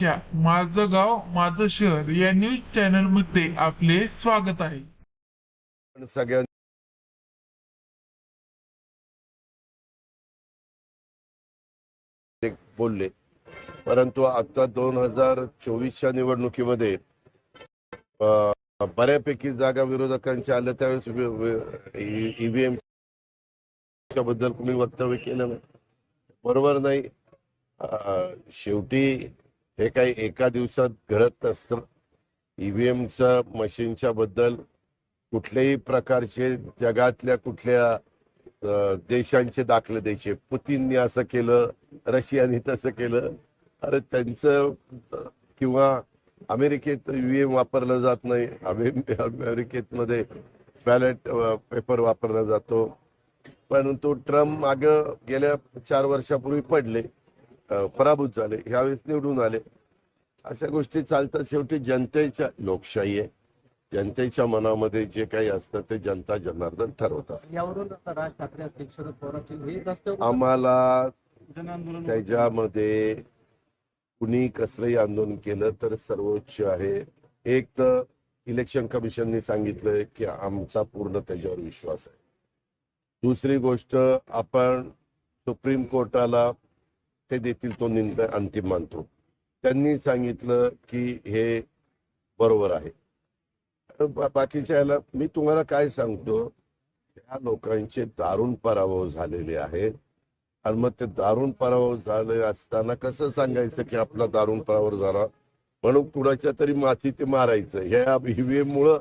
च्या माझं गाव माझं शहर या न्यूज चॅनलमध्ये आपले स्वागत आहे. पण बोलले. परंतु आता दोन हजार चोवीसच्या निवडणुकीमध्ये बऱ्यापैकी जागा विरोधकांच्या आल्या त्यावेळेस ईव्हीएमबद्दल कुणी वक्तव्य केलं नाही. बरोबर नाही. शेवटी हे काही एका दिवसात घडत नसतं ईव्हीएमच्या मशीनच्या बद्दल कुठल्याही प्रकारचे जगातल्या कुठल्या देशांचे दाखले द्यायचे. पुतीननी असं केलं रशियाने तसं केलं. अरे त्यांचं किंवा अमेरिकेत ईव्हीएम वापरलं जात नाही. अमेरिकेत मध्ये बॅलेट पेपर वापरला जातो. परंतु ट्रम्प माग गेल्या चार वर्षापूर्वी पडले. पराभूत झाले. ह्यावेळेस निवडून आले. अशा गोष्टी चालतात. शेवटी जनतेच्या लोकशाही आहे. जनतेच्या मनामध्ये जे काही असतं ते जनता जनार्दन ठरवतात यावरून आता राज ठाकरे असतील शरद पवार असतील हे रस्त्यावर आम्हाला जनआंदोलन त्याच्यामध्ये कुणी कसलंही आंदोलन केलं तर सर्वोच्च आहे. एक तर इलेक्शन कमिशनने सांगितलंय की आमचा पूर्ण त्याच्यावर विश्वास आहे. दुसरी गोष्ट आपण सुप्रीम कोर्टाला ते देतील तो निर्णय अंतिम मानतो त्यांनी सांगितलं की हे बरोबर आहे. बाकीच्या याला मी तुम्हाला काय सांगतो ह्या लोकांचे दारुण पराभव झालेले आहेत. आणि मग ते दारुण पराभव झाले असताना कसं सांगायचं की आपला दारुण पराभव झाला? म्हणून कुणाच्या तरी माथी ते मारायचं. ह्या ईव्हीएम मुळे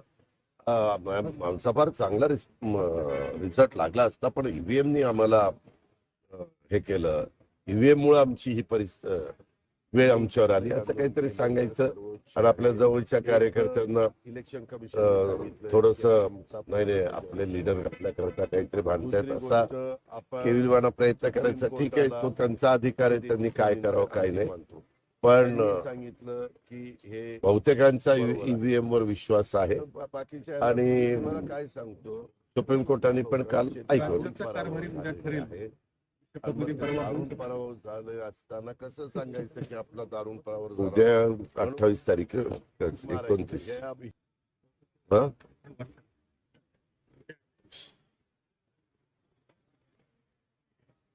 आमचा फार चांगला रिझल्ट लागला असता पण ईव्हीएमनी आम्हाला हे केलं. ईव्हीएम मुळे आमची ही परिस्थिती वेळ आमच्यावर आली. असं काहीतरी सांगायचं आणि आपल्या जवळच्या कार्यकर्त्यांना इलेक्शन कमिशन थोडस नाही नाही आपले लिडर आपल्याकरता काहीतरी भांडतात असा केविलवाना प्रयत्न करायचा. ठीक आहे तो त्यांचा अधिकार आहे त्यांनी काय करावं काय नाही. पण सांगितलं की हे बहुतेकांचा ईव्हीएम वर विश्वास आहे. आणि काय सांगतो? सुप्रीम कोर्टाने पण काल ऐकवलं दारुण पराभव झालं असताना कसं सांगायचं की आपला दारुण पराभव उद्या अठ्ठावीस तारीख एकोणतीस. हा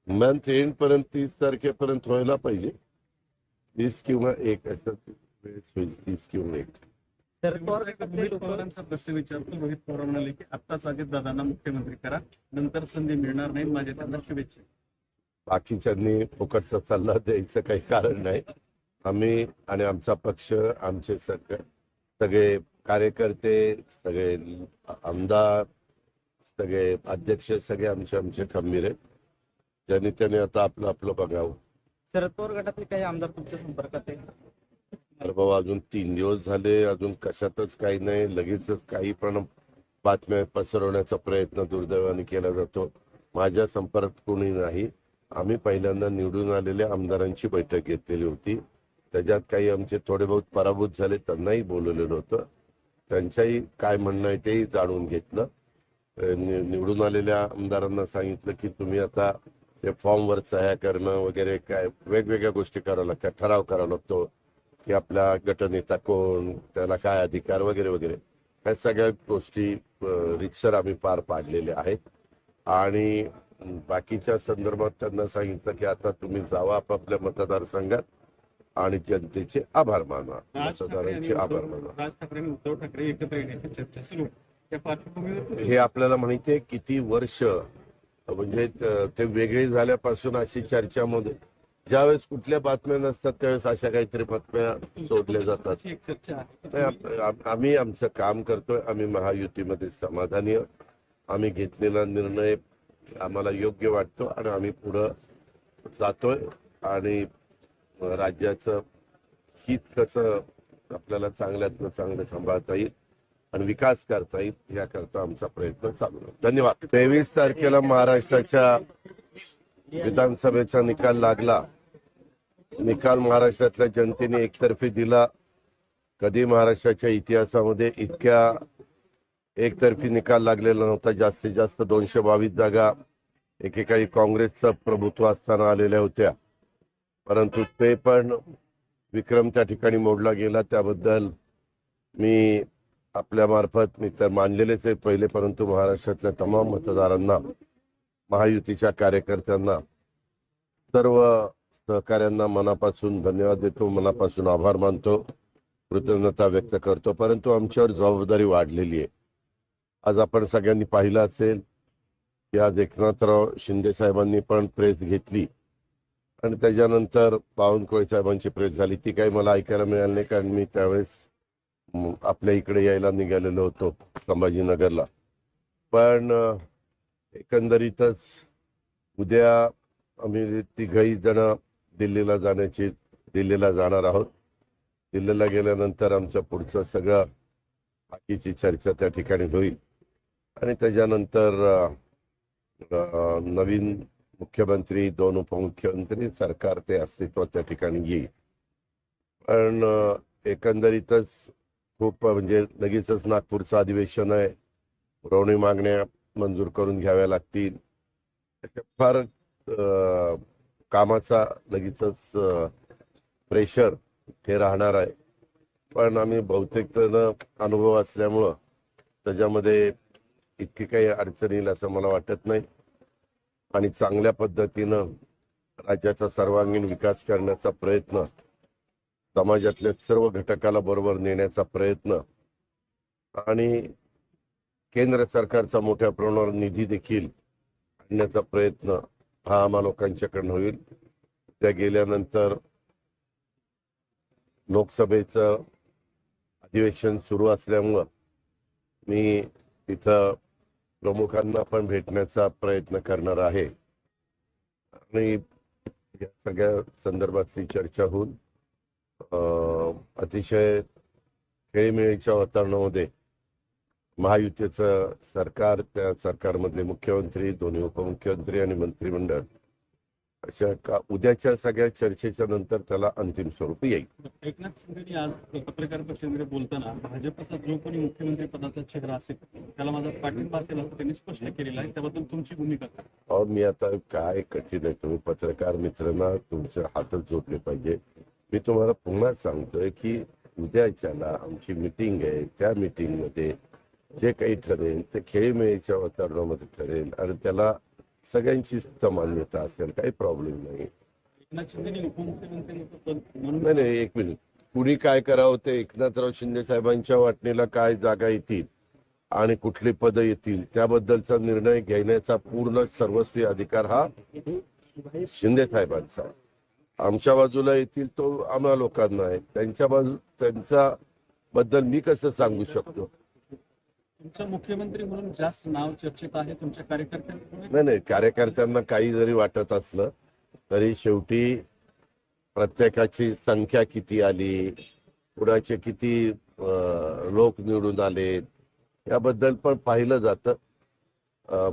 मंथ एंड पर्यंत तीस तारखेपर्यंत व्हायला पाहिजे. तीस किंवा एक असं तीस किंवा एक. प्रश्न विचारतो. रोहित पवार म्हणाले की आत्ताच अजित दादांना मुख्यमंत्री करा नंतर संधी मिळणार नाही. माझ्या त्यांना शुभेच्छा. बाकीच्यांनी फुकटचा सल्ला द्यायचं काही कारण नाही. आम्ही आणि आमचा पक्ष आमचे सगळे सगळे कार्यकर्ते सगळे आमदार सगळे अध्यक्ष सगळे आमचे आमचे खंबीर आहेत. ज्यांनी त्याने आता आपलं आपलं बघावं. शरद पवार गटातले काही आमदार तुमच्या संपर्कात आहे अरे बाबा अजून तीन दिवस झाले. अजून कशातच काही नाही. लगेचच काही पण बातम्या पसरवण्याचा प्रयत्न दुर्दैवाने केला जातो. माझ्या संपर्कात कोणी नाही. आम्ही पहिल्यांदा निवडून आलेल्या आमदारांची बैठक घेतलेली होती. त्याच्यात काही आमचे थोडे बहुत पराभूत झाले त्यांनाही बोलवलेलं होतं. त्यांच्याही काय म्हणणं आहे तेही जाणून घेतलं. नि- निवडून आलेल्या आमदारांना सांगितलं की तुम्ही आता ते फॉर्मवर सह्या करणं वगैरे काय वेगवेगळ्या गोष्टी कराव्या लागतात ठराव करावा लागतो की आपला गटनेता कोण त्याला काय अधिकार वगैरे वगैरे. ह्या सगळ्या गोष्टी रिक्सर आम्ही पार पाडलेल्या आहेत. आणि बाकीच्या संदर्भात त्यांना सांगितलं की आता तुम्ही जावा आपापल्या मतदारसंघात आणि जनतेचे आभार माना राज ठाकरे आणि मतदारांचे आभार उद्धव माना राज ठाकरे आणि उद्धव ठाकरे एकत्र येण्याची चर्चा सुरू आहे. त्या पार्श्वभूमीवर हे आपल्याला माहिती आहे किती वर्ष म्हणजे त- ते वेगळे झाल्यापासून अशी चर्चामध्ये ज्यावेळेस कुठल्या बातम्या नसतात त्यावेळेस अशा काहीतरी बातम्या सोडल्या जातात एक चर्चा आहे की नाही, तुम्ही- आप- आम- आम्ही आमचं काम करतोय आम्ही महायुतीमध्ये समाधानी आहोत. आम्ही घेतलेला निर्णय आम्हाला योग्य वाटतो आणि आम्ही पुढं जातोय. आणि राज्याचं हित कसं आपल्याला चांगल्यातलं चांगलं सांभाळता येईल आणि विकास करता येईल याकरता आमचा प्रयत्न चालू आहे धन्यवाद. तेवीस तारखेला महाराष्ट्राच्या विधानसभेचा निकाल लागला. निकाल महाराष्ट्रातल्या जनतेने एकतर्फी दिला. कधी महाराष्ट्राच्या इतिहासामध्ये इतक्या एकतर्फी निकाल लागलेला नव्हता. जास्तीत जास्त दोनशे बावीस जागा एकेकाळी काँग्रेसचं प्रभुत्व असताना आलेल्या होत्या. परंतु ते पण विक्रम त्या ठिकाणी मोडला गेला. त्याबद्दल मी आपल्या मार्फत मी तर मानलेलेच आहे पहिले परंतु महाराष्ट्रातल्या तमाम मतदारांना महायुतीच्या कार्यकर्त्यांना सर्व सहकाऱ्यांना मनापासून धन्यवाद देतो मनापासून आभार मानतो कृतज्ञता व्यक्त करतो. परंतु आमच्यावर जबाबदारी वाढलेली आहे. आज आपण सगळ्यांनी पाहिलं असेल की आज एकनाथराव शिंदे साहेबांनी पण प्रेस घेतली. आणि त्याच्यानंतर बावनकुळे साहेबांची प्रेस झाली. ती काही मला ऐकायला मिळाली नाही कारण मी त्यावेळेस आपल्या इकडे यायला निघालेलो होतो संभाजीनगरला. पण एकंदरीतच उद्या आम्ही तिघही जण दिल्लीला जाण्याची दिल्लीला जाणार आहोत. दिल्लीला गेल्यानंतर आमचं पुढचं सगळं बाकीची चर्चा त्या ठिकाणी होईल. आणि त्याच्यानंतर नवीन मुख्यमंत्री दोन उपमुख्यमंत्री सरकार ते अस्तित्वात त्या ठिकाणी येईल. पण एकंदरीतच खूप म्हणजे लगेचच नागपूरचं अधिवेशन आहे. पुरवणी मागण्या मंजूर करून घ्याव्या लागतील. फार कामाचा लगेचच प्रेशर हे राहणार आहे. पण आम्ही बहुतेक जण अनुभव असल्यामुळं त्याच्यामध्ये इतकी काही अडचण येईल असं मला वाटत नाही. आणि चांगल्या पद्धतीनं राज्याचा सर्वांगीण विकास करण्याचा प्रयत्न समाजातल्या सर्व घटकाला बरोबर नेण्याचा प्रयत्न आणि केंद्र सरकारचा मोठ्या प्रमाणावर निधी देखील आणण्याचा प्रयत्न हा आम्हा लोकांच्याकडनं होईल. त्या गेल्यानंतर लोकसभेचं अधिवेशन सुरू असल्यामुळं मी तिथं प्रमुखांना पण भेटण्याचा प्रयत्न करणार आहे. आणि या सगळ्या संदर्भातली चर्चा होऊन अतिशय खेळीमेळीच्या वातावरणामध्ये महायुतीचं सरकार त्या सरकारमधले मुख्यमंत्री दोन्ही उपमुख्यमंत्री आणि मंत्रिमंडळ का उद्याच्या सगळ्या चर्चेच्या नंतर त्याला अंतिम स्वरूप येईल. एकनाथ शिंदेनी आज पत्रकार परिषदेमध्ये बोलताना भाजपचा जो कोणी मुख्यमंत्री पदाचा चेहरा असेल त्याला माझा पाठिंबा असेल असं त्यांनी स्पष्ट केलेलं आहे. त्याबद्दल तुमची भूमिका अहो मी आता काय कठीण आहे तुम्ही पत्रकार मित्रांना तुमचे हातच जोडले पाहिजे. मी तुम्हाला पुन्हा सांगतोय की उद्याच्याला आमची मिटिंग आहे. त्या meeting मध्ये जे काही ठरेल ते खेळीमेळीच्या वातावरणामध्ये ठरेल आणि त्याला सगळ्यांचीच समान्यता असेल काही प्रॉब्लेम नाही. नाही नाही एक मिनिट कुणी काय करावं ते एकनाथराव शिंदे साहेबांच्या वाटणीला काय जागा येतील आणि कुठली पद येतील त्याबद्दलचा निर्णय घेण्याचा पूर्ण सर्वस्वी अधिकार हा शिंदे साहेबांचा आमच्या बाजूला येतील तो आम्हा लोकांना आहे. त्यांच्या बाजू त्यांच्या बद्दल मी कसं सांगू शकतो? तुमचं मुख्यमंत्री म्हणून जास्त नाव चर्चेत आहे तुमच्या कार्यकर्त्यांकडून? नाही नाही कार्यकर्त्यांना काही जरी वाटत असलं तरी शेवटी प्रत्येकाची संख्या किती आली कुणाचे किती लोक निवडून आले याबद्दल पण पाहिलं जातं.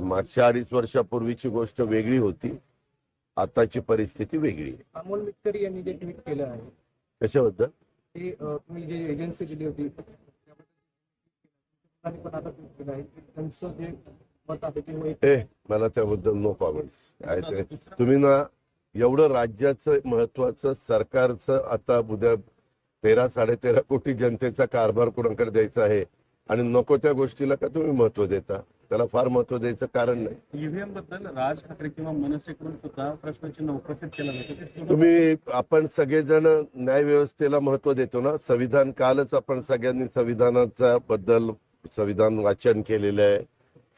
मागच्या अडीच वर्षापूर्वीची गोष्ट वेगळी होती. आताची परिस्थिती वेगळी आहे. अमोल मिटकरी यांनी जे ट्विट केलं आहे कशाबद्दल? ते तुम्ही जे एजन्सी दिली होती त्याबद्दल पण आता ट्विट केलं आहे. की त्यांचं जे मत आहे ते वैयक्तिक ए मला त्याबद्दल नो कॉमेंट्स तुम्ही ना एवढं राज्याचं महत्वाचं सरकारचं आता उद्या तेरा साडेतेरा कोटी जनतेचा कारभार कोणाकडे द्यायचा आहे? आणि नको त्या गोष्टीला का तुम्ही महत्त्व देता? त्याला फार महत्त्व द्यायचं कारण नाही. ईव्हीएमबद्दल राज ठाकरे किंवा मनसेकडून सुद्धा प्रश्नचिन्ह उपस्थित केलं जातं. ते सुद्धा- तुम्ही आपण सगळेजण न्याय व्यवस्थेला महत्त्व देतो ना? संविधान कालच आपण सगळ्यांनी संविधानाचा बद्दल संविधान वाचन केलेलं आहे.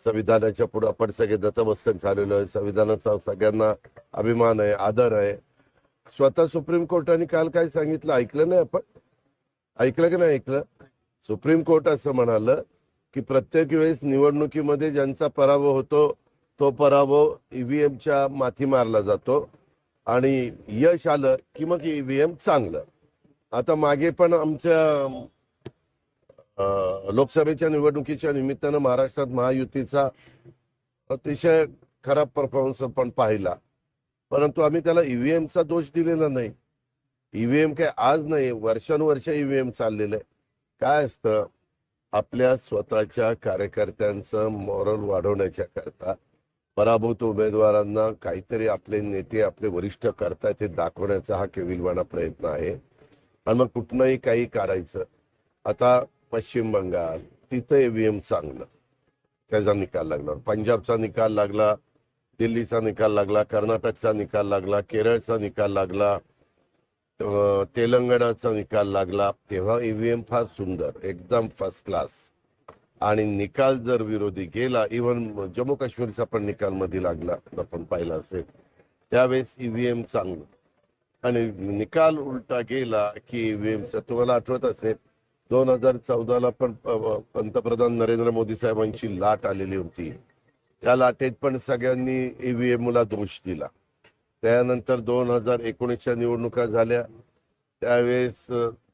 संविधानाच्या पुढे आपण सगळे दत्तमस्तक झालेलो आहे. संविधानाचा सगळ्यांना अभिमान आहे आदर आहे. स्वतः सुप्रीम कोर्टाने काल काय सांगितलं? ऐकलं नाही आपण? ऐकलं की नाही ऐकलं? सुप्रीम कोर्ट असं म्हणालं की प्रत्येक वेळेस निवडणुकीमध्ये ज्यांचा पराभव होतो तो पराभव ईव्हीएमच्या माथी मारला जातो. आणि यश आलं की मग ईव्हीएम चांगलं. आता मागे पण आमच्या लोकसभेच्या निवडणुकीच्या निमित्तानं महाराष्ट्रात महायुतीचा अतिशय खराब परफॉर्मन्स आपण पाहिला. परंतु आम्ही त्याला ईव्हीएमचा दोष दिलेला नाही. ईव्हीएम काय आज नाही वर्षानुवर्ष ईव्हीएम चाललेलं आहे. काय असतं? आपल्या स्वतःच्या कार्यकर्त्यांचं मॉरल वाढवण्याच्या करता पराभूत उमेदवारांना काहीतरी आपले नेते आपले वरिष्ठ करतायत हे दाखवण्याचा हा केविलवाणा प्रयत्न आहे. आणि मग कुठनंही काही काढायचं. आता पश्चिम बंगाल तिथं ईव्हीएम चांगलं. त्याचा निकाल लागला. पंजाबचा निकाल लागला दिल्लीचा निकाल लागला कर्नाटकचा निकाल लागला केरळचा निकाल लागला तेलंगणाचा निकाल लागला. तेव्हा ईव्हीएम फार सुंदर एकदम फर्स्ट क्लास आणि निकाल जर विरोधी गेला इव्हन जम्मू काश्मीरचा पण निकाल मध्ये लागला आपण पाहिला असेल. त्यावेळेस ईव्हीएम चांगलं. आणि निकाल उलटा गेला की ईव्हीएमचा तुम्हाला आठवत असेल दोन हजार चौदाला पण प- पंतप्रधान नरेंद्र मोदी साहेबांची लाट आलेली होती. त्या लाटेत पण सगळ्यांनी ईव्हीएम ला दोष दिला. त्यानंतर दोन हजार एकोणीसच्या निवडणुका झाल्या. त्यावेळेस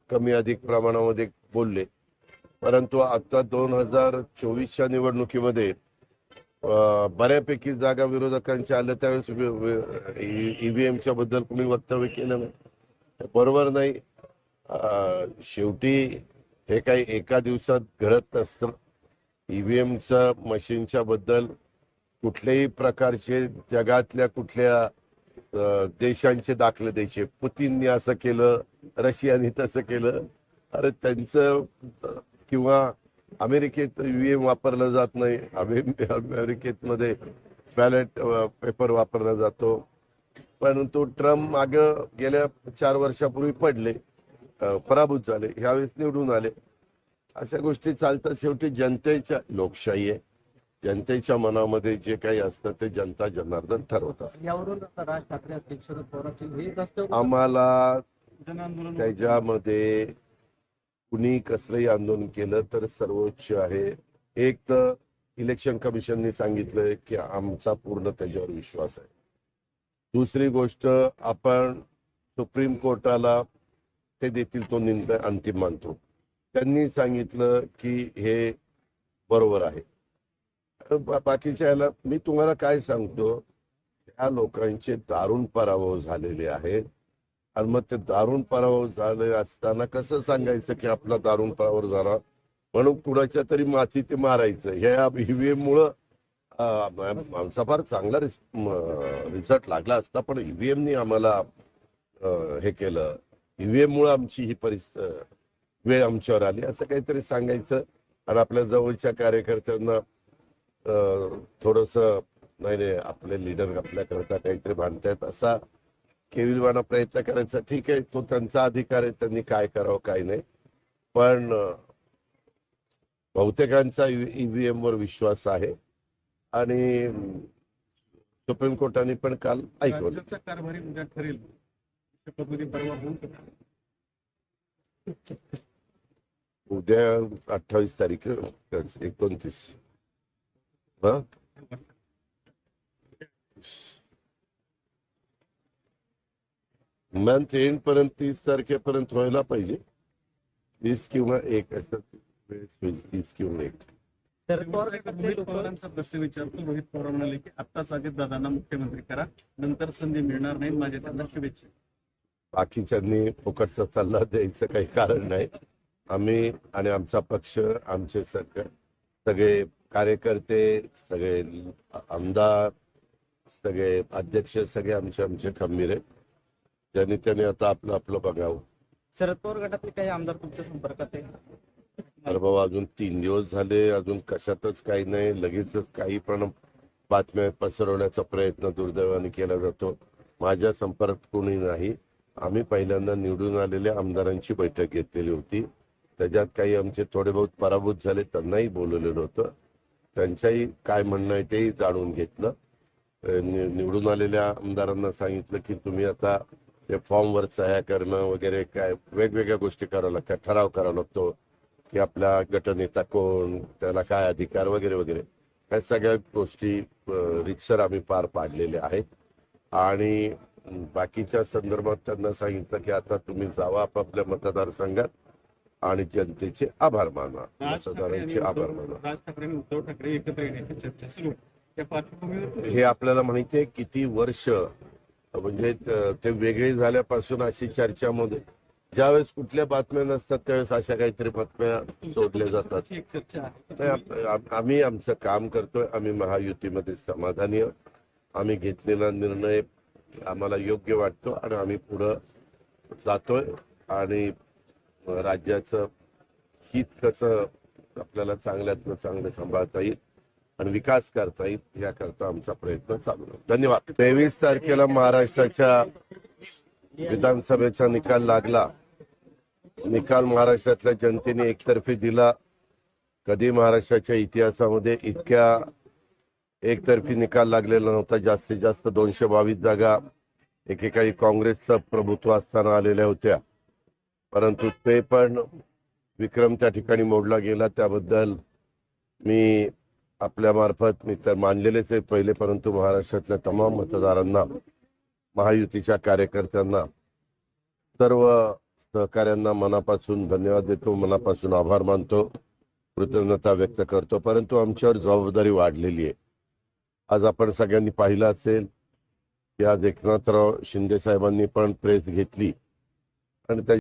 कमी अधिक प्रमाणामध्ये बोलले. परंतु आता दोन हजार चोवीसच्या निवडणुकीमध्ये बऱ्यापैकी जागा विरोधकांच्या आल्या. त्यावेळेस ईव्हीएमच्या बद्दल कोणी वक्तव्य केलं नाही. बरोबर नाही. शेवटी हे काही एका दिवसात घडत नसतं ईव्हीएमच्या मशीनच्या बद्दल कुठल्याही प्रकारचे जगातल्या कुठल्या देशांचे दाखले द्यायचे. पुतीननी असं केलं रशियाने तसं केलं. अरे त्यांचं किंवा अमेरिकेत ईव्हीएम वापरलं जात नाही. अमेरिकेत मध्ये बॅलेट पेपर वापरला जातो. परंतु ट्रम्प माग गेल्या चार वर्षापूर्वी पडले. पराभूत झाले. ह्यावेळेस निवडून आले. अशा गोष्टी चालतात. शेवटी जनतेच्या लोकशाही आहे. जनतेच्या मनामध्ये जे काही असतं ते जनता जनार्दन ठरवतात आम्हाला त्याच्यामध्ये कुणी कसलंही आंदोलन केलं तर सर्वोच्च आहे. एक तर इलेक्शन कमिशनने सांगितलंय की आमचा पूर्ण त्याच्यावर विश्वास आहे. दुसरी गोष्ट आपण सुप्रीम कोर्टाला ते देतील तो निर्णय अंतिम मानतो. त्यांनी सांगितलं की हे बरोबर आहे. बाकीच्या याला मी तुम्हाला काय सांगतो? या लोकांचे दारुण पराभव झालेले आहेत. आणि मग ते दारुण पराभव झाले असताना कसं सांगायचं की आपला दारुण पराभव झाला? म्हणून कुणाच्या तरी माथी ते मारायचं. ह्या ईव्हीएम मुळे आमचा फार चांगला रिझल्ट लागला असता पण ईव्हीएमनी आम्हाला हे केलं. ईव्हीएम मुळे आमची ही परिस्थिती वेळ आमच्यावर आली. असं काहीतरी सांगायचं आणि आपल्या जवळच्या कार्यकर्त्यांना थोडस नाही नाही आपले लीडर आपल्याकरता काहीतरी भांडतायत असा केविलवाना प्रयत्न करायचा. ठीक आहे तो त्यांचा अधिकार आहे त्यांनी काय करावं काय नाही. पण बहुतेकांचा ईव्हीएम वर विश्वास आहे. आणि सुप्रीम कोर्टाने पण काल ऐकवलं राज्याचा कारभारी उद्या ठरेल शपथविधी परवा होऊ शकतो. उद्या अठ्ठावीस तारीख एकोणतीस. हा? मंथ एंड पर्यंत तीस तारखेपर्यंत व्हायला पाहिजे. तीस किंवा एक असं तीस किंवा एक. रोहित पवारांचा प्रश्न विचारतो. रोहित पवार म्हणाले की आत्ताच अजित दादांना मुख्यमंत्री करा नंतर संधी मिळणार नाही. माझ्या त्यांना शुभेच्छा. बाकीच्यांनी फुकटचा सल्ला द्यायचं काही कारण नाही. आम्ही आणि आमचा पक्ष आमचे सगळे सगळे कार्यकर्ते सगळे आमदार सगळे अध्यक्ष सगळे आमचे आमचे खंबीर आहेत. ज्यांनी त्यांनी आता आपलं आपलं बघावं. शरद पवार गटातले काही आमदार तुमच्या संपर्कात आहे अरे बाबा अजून तीन दिवस झाले. अजून कशातच काही नाही. लगेचच काही पण बातम्या पसरवण्याचा प्रयत्न दुर्दैवाने केला जातो. माझ्या संपर्कात कोणी नाही. आम्ही पहिल्यांदा निवडून आलेल्या आमदारांची बैठक घेतलेली होती. त्याच्यात काही आमचे थोडे बहुत पराभूत झाले त्यांनाही बोलवलेलं होतं. त्यांच्याही काय म्हणणं आहे तेही जाणून घेतलं. निवडून आलेल्या आमदारांना सांगितलं की तुम्ही आता ते फॉर्मवर सह्या करणं वगैरे काय वेगवेगळ्या गोष्टी कराव्या लागतात. ठराव करावा लागतो की आपला गटनेता कोण त्याला काय अधिकार वगैरे वगैरे. ह्या सगळ्या गोष्टी रिक्सर आम्ही पार पाडलेल्या आहेत. आणि बाकीच्या संदर्भात त्यांना सांगितलं की आता तुम्ही जावा आपापल्या मतदारसंघात आणि जनतेचे आभार माना. मतदारांचे आभार माना. राज ठाकरे आणि उद्धव ठाकरे एकत्र येण्याची चर्चा सुरू आहे. त्या पार्श्वभूमीवर हे आपल्याला माहिती आहे किती वर्ष म्हणजे त- ते वेगळे झाल्यापासून अशी चर्चामध्ये ज्यावेळेस कुठल्या बातम्या नसतात त्यावेळेस अशा काहीतरी बातम्या सोडल्या जातात. एक चर्चा आहे. नाही, आप- आम- आम्ही आमचं काम करतोय आम्ही महायुतीमध्ये समाधानी आहोत. आम्ही घेतलेला निर्णय आम्हाला योग्य वाटतो आणि आम्ही पुढं जातोय. आणि राज्याचं हित कसं आपल्याला चांगल्यातनं चांगलं सांभाळता येईल आणि विकास करता येईल याकरता आमचा प्रयत्न चालू आहे धन्यवाद. तेवीस तारखेला महाराष्ट्राच्या विधानसभेचा निकाल लागला. निकाल महाराष्ट्रातल्या जनतेने एकतर्फी दिला. कधी महाराष्ट्राच्या इतिहासामध्ये इतक्या एकतर्फी निकाल लागलेला नव्हता. जास्तीत जास्त दोनशे बावीस जागा एकेकाळी काँग्रेसचं प्रभुत्व असताना आलेल्या होत्या. परंतु ते पण विक्रम त्या ठिकाणी मोडला गेला. त्याबद्दल मी आपल्या मार्फत मी तर मानलेलेच आहे पहिले परंतु महाराष्ट्रातल्या तमाम मतदारांना महायुतीच्या कार्यकर्त्यांना सर्व सहकाऱ्यांना मनापासून धन्यवाद देतो मनापासून आभार मानतो कृतज्ञता व्यक्त करतो. परंतु आमच्यावर जबाबदारी वाढलेली आहे. आज आपण सगळ्यांनी पाहिलं असेल की आज एकनाथराव शिंदे साहेबांनी पण प्रेस घेतली आणि त्या